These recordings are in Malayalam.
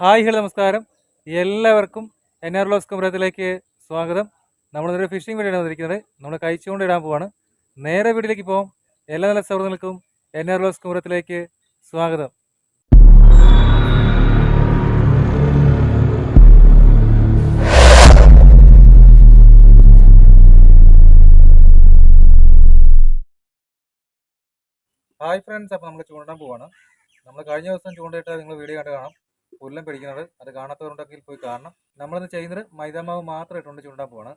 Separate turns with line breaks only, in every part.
ഹായ് ഹലോ നമസ്കാരം. എല്ലാവർക്കും എൻ ആർ ലോസ് കുമരത്തിലേക്ക് സ്വാഗതം നമ്മളിന്നൊരു ഫിഷിംഗ് വീഡിയോ വന്നിരിക്കുന്നത്. നമ്മൾ കഴിച്ചുകൊണ്ട് ഇടാൻ പോവാണ്. നേരെ വീട്ടിലേക്ക് പോകാം എല്ലാ നല്ല സൗഹൃദങ്ങൾക്കും എൻ ആർ ലോസ് കുമരത്തിലേക്ക് സ്വാഗതം. ഹായ് ഫ്രണ്ട്സ് അപ്പോൾ നമ്മൾ ചൂണ്ടാൻ പോവാണ്. നമ്മൾ കഴിഞ്ഞ ദിവസം ചൂണ്ടയിട്ട് നിങ്ങൾ വീഡിയോ കണ്ട് കാണാം. പുല്ലം പിടിക്കുന്നത് അത് കാണാത്തവരുണ്ടെങ്കിൽ പോയി കാണണം. നമ്മളിന്ന് ചെയ്യുന്നത് മൈദാമാവ് മാത്രം ഇട്ടുകൊണ്ട് ചൂണ്ടാൻ പോവാണ്.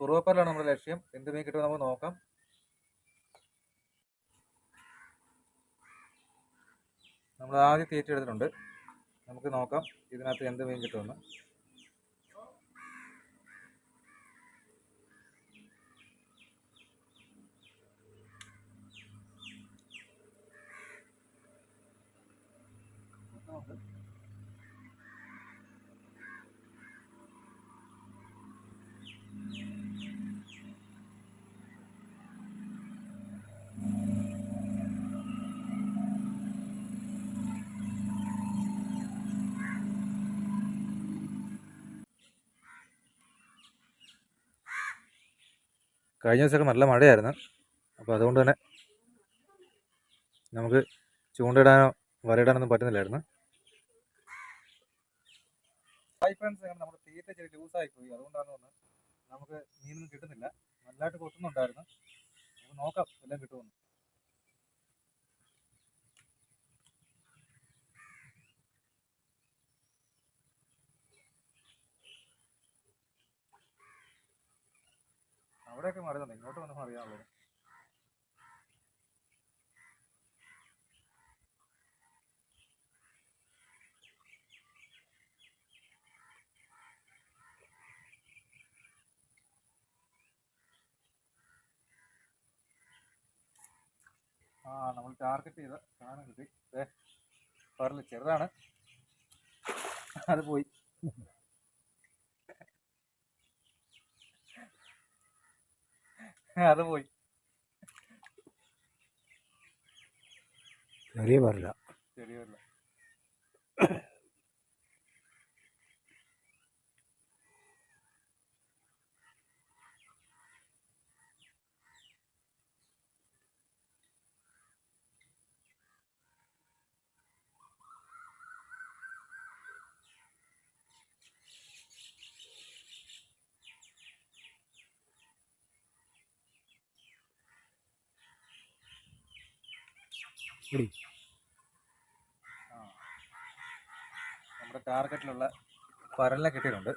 കുറുവപ്പല്ലാണ് നമ്മുടെ ലക്ഷ്യം. എന്ത് മീൻ കിട്ടുമോ നമുക്ക് നോക്കാം. നമ്മൾ ആദ്യം തീറ്റ എടുത്തിട്ടുണ്ട്. നമുക്ക് നോക്കാം ഇതിനകത്ത് എന്ത് മീൻ കിട്ടുമെന്ന്. കഴിഞ്ഞ ദിവസമൊക്കെ നല്ല മഴയായിരുന്നു. അപ്പോൾ അതുകൊണ്ട് തന്നെ നമുക്ക് ചൂണ്ടയിടാനോ വരയിടാനൊന്നും പറ്റുന്നില്ലായിരുന്നു. നമ്മുടെ തീറ്റ ചെറിയ ലൂസായി പോയി. അതുകൊണ്ടാണ് നമുക്ക് മീനൊന്നും കിട്ടുന്നില്ല. നല്ലതായിട്ട് കൊത്തുന്നുണ്ടായിരുന്നു. നമുക്ക് നോക്കാം എല്ലാം കിട്ടുമെന്ന് അവിടെയൊക്കെ മാറിയതാണ് ഇങ്ങോട്ട് വന്ന് മാറിയാണല്ലോ ആ നമ്മൾ ടാർഗറ്റ് ചെയ്ത സാധനം കിട്ടി. ഏ ചെറുതാണ്. അത് പോയി. അത് പോയി.
ചെറിയ പറല പിടി.
നമ്മുടെ ടാർഗറ്റിലുള്ള പരലിനെ കിട്ടിയിട്ടുണ്ട്.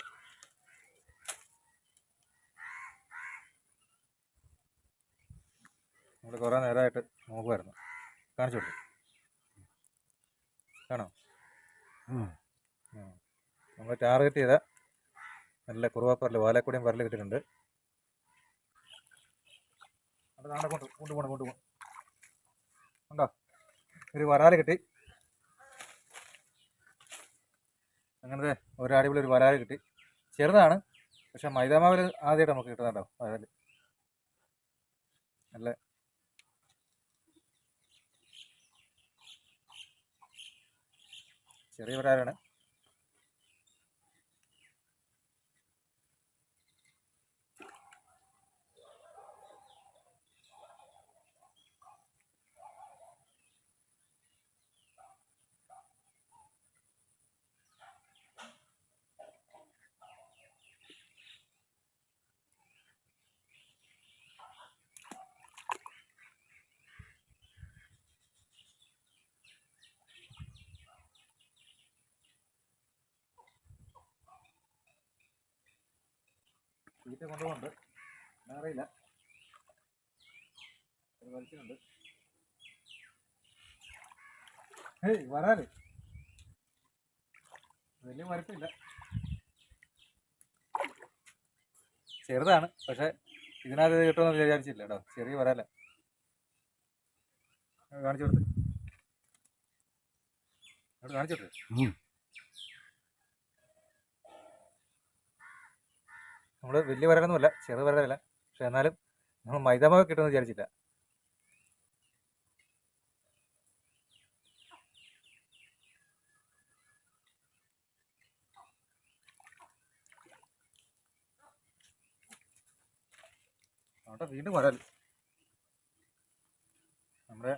നമ്മൾ കുറേ നേരമായിട്ട് നോക്കുമായിരുന്നു കാണിച്ചു കാണോ? നമ്മൾ ടാർഗറ്റ് ചെയ്ത നല്ല കുറവാപ്പറൽ വാലക്കൂടിയും പരൽ കിട്ടിയിട്ടുണ്ട്. അത് നാളെ കൊണ്ട് കൊണ്ടുപോകണം കൊണ്ടുപോകണം ഉണ്ടോ? ഒരു വരാൽ കിട്ടി. അങ്ങനത്തെ ഒരു അടിപൊളി ഒരു വരാൽ കിട്ടി. ചെറുതാണ് പക്ഷെ മൈദാമാവിൽ ആദ്യമായിട്ട് നമുക്ക് കിട്ടുന്നുണ്ടാവും വരാൽ. നല്ല ചെറിയ വരാലാണ്. തീറ്റ കൊണ്ടുപോകുന്നുണ്ട്. അറിയില്ല. ഒരു വലിക്കുന്നുണ്ട് ഏയ് വരാൽ വലിയ മരത്തില്ല. ചെറുതാണ് പക്ഷെ ഇതിനകത്ത് ഇത് കിട്ടുമെന്ന് വിചാരിച്ചില്ല കേട്ടോ. ചെറിയ വരാല കാണിച്ചു കൊടുത്ത്. കാണിച്ചു കൊടുത്ത് നമ്മൾ വലിയ വരലൊന്നുമല്ല ചെറു വരലല്ല പക്ഷെ എന്നാലും നമ്മൾ മൈദാമൊക്കെ കിട്ടുമെന്ന് വിചാരിച്ചില്ല. വീണ്ടും വരൽ. നമ്മുടെ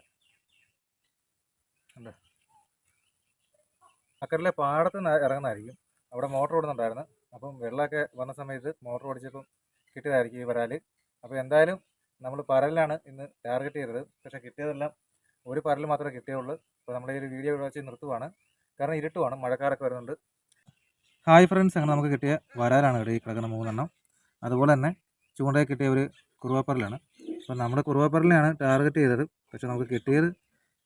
ഉണ്ട് അക്കറിലെ പാടത്ത് നിന്ന് ഇറങ്ങുന്നതായിരിക്കും. അവിടെ മോട്ടർ ഓടുന്നുണ്ടായിരുന്നു. അപ്പം വെള്ളമൊക്കെ വന്ന സമയത്ത് മോട്ടർ ഓടിച്ചപ്പം കിട്ടിയതായിരിക്കും ഈ വരാൽ അപ്പോൾ എന്തായാലും നമ്മൾ പരലിലാണ് ഇന്ന് ടാർഗറ്റ് ചെയ്തത്. പക്ഷേ കിട്ടിയതെല്ലാം ഒരു പരൽ മാത്രമേ കിട്ടിയുള്ളൂ. അപ്പോൾ നമ്മൾ ഈ ഒരു വീഡിയോ ഇവിടെ വെച്ച് നിർത്തുവാണ്. കാരണം ഇരുട്ടുമാണ്. മഴക്കാരൊക്കെ വരുന്നുണ്ട്. Hi friends. അങ്ങനെ നമുക്ക് കിട്ടിയ വരാലാണ് ഇവിടെ ഈ കിടക്കുന്ന മൂന്നെണ്ണം. അതുപോലെ തന്നെ ചൂണ്ടയിൽ കിട്ടിയ ഒരു കുറുവാപ്പറലാണ് അപ്പോൾ നമ്മൾ കുറുവാപ്പറലിനെയാണ് ടാർഗറ്റ് ചെയ്തത്. പക്ഷേ നമുക്ക് കിട്ടിയത്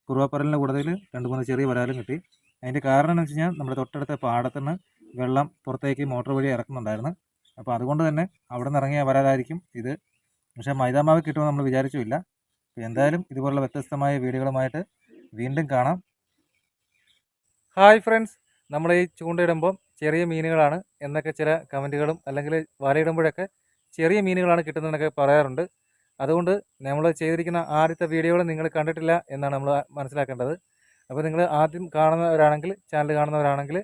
കുറുവാപ്പറലിന്റെ കൂടുതൽ രണ്ട് മൂന്ന് ചെറിയ വരാലും കിട്ടി. അതിന്റെ കാരണം എന്ന് വെച്ച് കഴിഞ്ഞാൽ നമ്മുടെ തൊട്ടടുത്ത പാടത്തുനിന്ന് വെള്ളം പുറത്തേക്ക് മോട്ടോർ വഴി ഇറക്കുന്നുണ്ടായിരുന്നു. അപ്പോൾ അതുകൊണ്ട് തന്നെ അവിടെ നിന്ന് ഇറങ്ങിയ വരാലായിരിക്കും ഇത്. പക്ഷേ മൈദാമാവ് കിട്ടുമെന്ന് നമ്മൾ വിചാരിച്ചുമില്ല. അപ്പോൾ എന്തായാലും ഇതുപോലുള്ള വ്യത്യസ്തമായ വീഡിയോകളുമായിട്ട് വീണ്ടും കാണാം. Hi friends. നമ്മൾ ഈ ചൂണ്ടയിടുമ്പോൾ ചെറിയ മീനുകളാണ് എന്നൊക്കെ ചില കമന്റുകളും അല്ലെങ്കിൽ വലയിടുമ്പോഴൊക്കെ ചെറിയ മീനുകളാണ് കിട്ടുന്നതെന്നൊക്കെ പറയാറുണ്ട്. അതുകൊണ്ട് നമ്മൾ ചെയ്തിരിക്കുന്ന ആദ്യത്തെ വീഡിയോകൾ നിങ്ങൾ കണ്ടിട്ടില്ല എന്നാണ് നമ്മൾ മനസ്സിലാക്കേണ്ടത്. അപ്പോൾ നിങ്ങൾ ആദ്യം കാണുന്നവരാണെങ്കിൽ ചാനൽ കാണുന്നവരാണെങ്കിൽ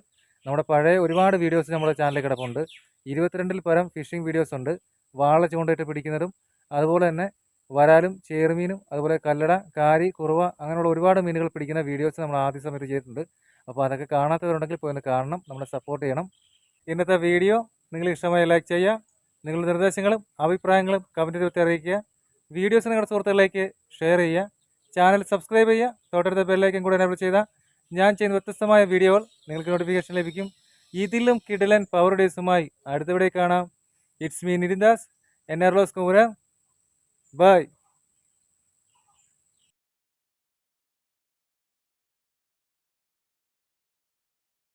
നമ്മുടെ പഴയ ഒരുപാട് വീഡിയോസ് നമ്മുടെ ചാനലിൽ കിടപ്പുണ്ട്. ഇരുപത്തിരണ്ടിൽ പരം ഫിഷിംഗ് വീഡിയോസ് ഉണ്ട്. വാള ചൂണ്ടയിട്ട് പിടിക്കുന്നതും അതുപോലെ തന്നെ വരാലും ചേറുമീനും അതുപോലെ കല്ലട കാരി കുറവ അങ്ങനെയുള്ള ഒരുപാട് മീനുകൾ പിടിക്കുന്ന വീഡിയോസ് നമ്മൾ ആദ്യ സമയത്ത് ചെയ്തിട്ടുണ്ട്. അപ്പോൾ അതൊക്കെ കാണാത്തവരുണ്ടെങ്കിൽ പോയി ഒന്ന് കാണണം നമ്മളെ സപ്പോർട്ട് ചെയ്യണം. ഇന്നത്തെ വീഡിയോ നിങ്ങൾ ഇഷ്ടമായി ലൈക്ക് ചെയ്യുക. നിങ്ങളുടെ നിർദ്ദേശങ്ങളും അഭിപ്രായങ്ങളും കമന്റ് രൂപത്തിൽ അറിയിക്കുക. വീഡിയോസ് നിങ്ങളുടെ സുഹൃത്തുക്കളിലേക്ക് ഷെയർ ചെയ്യുക. ചാനൽ സബ്സ്ക്രൈബ് ചെയ്യുക. തൊട്ടടുത്ത ബെല്ലൈക്കൻ കൂടെ എനേബിൾ ചെയ്താൽ ഞാൻ ചെയ്യുന്ന വ്യത്യസ്തമായ വീഡിയോകൾ നിങ്ങൾക്ക് നോട്ടിഫിക്കേഷൻ ലഭിക്കും. ഇതിലും കിടലൻ പവർ ഡേസുമായി അടുത്തവിടെ കാണാം. ഇറ്റ്സ് മീ നിരിന്ദാസ് എൻ ആർ ലോസ് കുമര ബൈ